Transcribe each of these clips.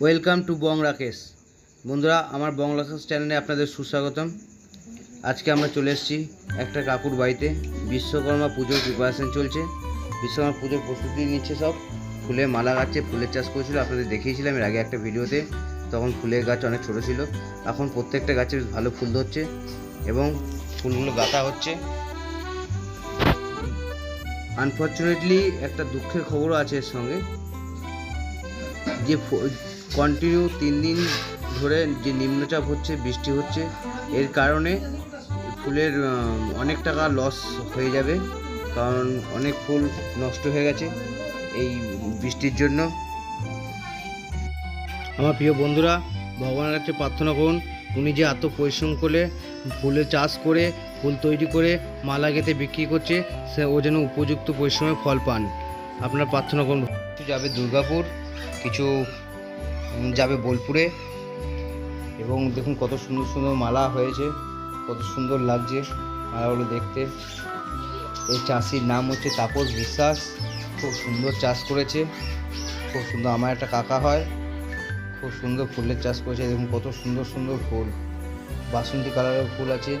Welcome to বং রাকেশ। বন্ধুরা, আমার বং রাকেশ চ্যানেলে আপনাদের সুস্বাগতম। আজকে আমরা চলে এসেছি একটা কাকুর বাড়িতে। বিশ্বকর্মা পুজোর প্রিপারেশন চলছে। বিশ্বকর্মা পুজোর প্রস্তুতি নিচ্ছে সব। ফুলের মালা গাছে ফুলের চাষ করেছিল। আপনাদের দেখিয়েছিলাম এর আগে একটা ভিডিওতে। তখন ফুলের গাছ অনেক ছোটো ছিল। এখন প্রত্যেকটা গাছে ভালো ফুল ধরছে এবং ফুলগুলো গাঁথা হচ্ছে। আনফর্চুনেটলি একটা দুঃখের খবরও আছে এর সঙ্গে। যে কন্টিনিউ তিন দিন ধরে যে নিম্নচাপ হচ্ছে, বৃষ্টি হচ্ছে, এর কারণে ফুলের অনেক টাকা লস হয়ে যাবে, কারণ অনেক ফুল নষ্ট হয়ে গেছে এই বৃষ্টির জন্য। আমার প্রিয় বন্ধুরা, ভগবানের কাছে প্রার্থনা করুন, উনি যে এত পরিশ্রম করে ফুলের চাষ করে, ফুল তৈরি করে মালা গেঁথে বিক্রি করছে, সে ও যেন উপযুক্ত পরিশ্রমে ফল পান। আপনার প্রার্থনা করুন। যাবে দুর্গাপুর, কিছু যাবে বোলপুরে। এবং দেখুন কত সুন্দর সুন্দর মালা হয়েছে, কত সুন্দর লাগছে মালাগুলো দেখতে। এই চাষির নাম হচ্ছে তাপস বিশ্বাস, খুব সুন্দর চাষ করেছে। খুব সুন্দর, আমার একটা কাকা হয়, খুব সুন্দর ফুলের চাষ করেছে। দেখুন কত সুন্দর সুন্দর ফুল, বাসন্তী কালারের ফুল আছে।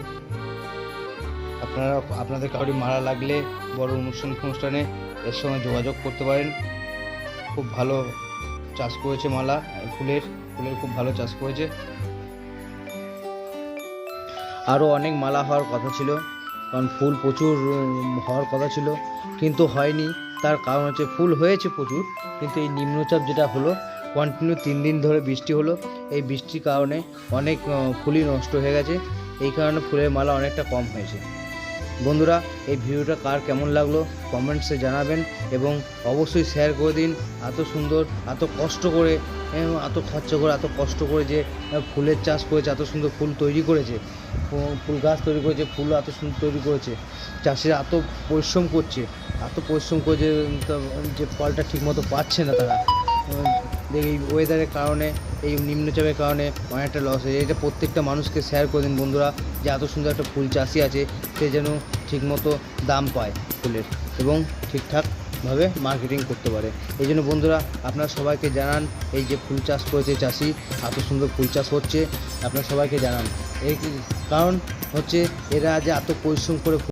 আপনারা, আপনাদের কাউরি মালা লাগলে বড় অনুষ্ঠান, অনুষ্ঠানে এর সঙ্গে যোগাযোগ করতে পারেন। খুব ভালো চাষ করেছে মালা ফুলের ফুলের খুব ভালো চাষ করেছে। আরও অনেক মালা হওয়ার কথা ছিল, কারণ ফুল প্রচুর হওয়ার কথা ছিল, কিন্তু হয়নি। তার কারণ হচ্ছে ফুল হয়েছে প্রচুর, কিন্তু এই নিম্নচাপ যেটা হলো কন্টিনিউ তিন দিন ধরে বৃষ্টি হলো। এই বৃষ্টির কারণে অনেক ফুলই নষ্ট হয়ে গেছে। এই কারণে ফুলের মালা অনেকটা কম হয়েছে। বন্ধুরা, এই ভিডিওটা কার কেমন লাগল কমেন্টসে জানাবেন এবং অবশ্যই শেয়ার করে দিন। এত সুন্দর, এত কষ্ট করে এত খরচা করে, এত কষ্ট করে যে ফুলের চাষ করেছে, এত সুন্দর ফুল তৈরি করেছে, ফুল গাছ তৈরি করেছে, ফুল এত সুন্দর তৈরি করেছে, চাষিরা এত পরিশ্রম করছে, এত পরিশ্রম করেছে যে ফলটা ঠিকমতো পাচ্ছে না তারা এই ওয়েদারের কারণে, এই নিম্নচাপের কারণে অনেকটা লস হয়ে যায় এটা প্রত্যেকটা মানুষকে শেয়ার করে দিন বন্ধুরা, যে এত সুন্দর একটা ফুল চাষি আছে, সে যেন ঠিকমতো দাম পায় ফুলের এবং ঠিকঠাকভাবে মার্কেটিং করতে পারে। এই জন্য বন্ধুরা, আপনারা সবাইকে জানান এই যে ফুল চাষ করেছে চাষি, এত সুন্দর ফুল চাষ হচ্ছে, আপনারা সবাইকে জানান। এই কারণ হচ্ছে, এরা যে এত পরিশ্রম করে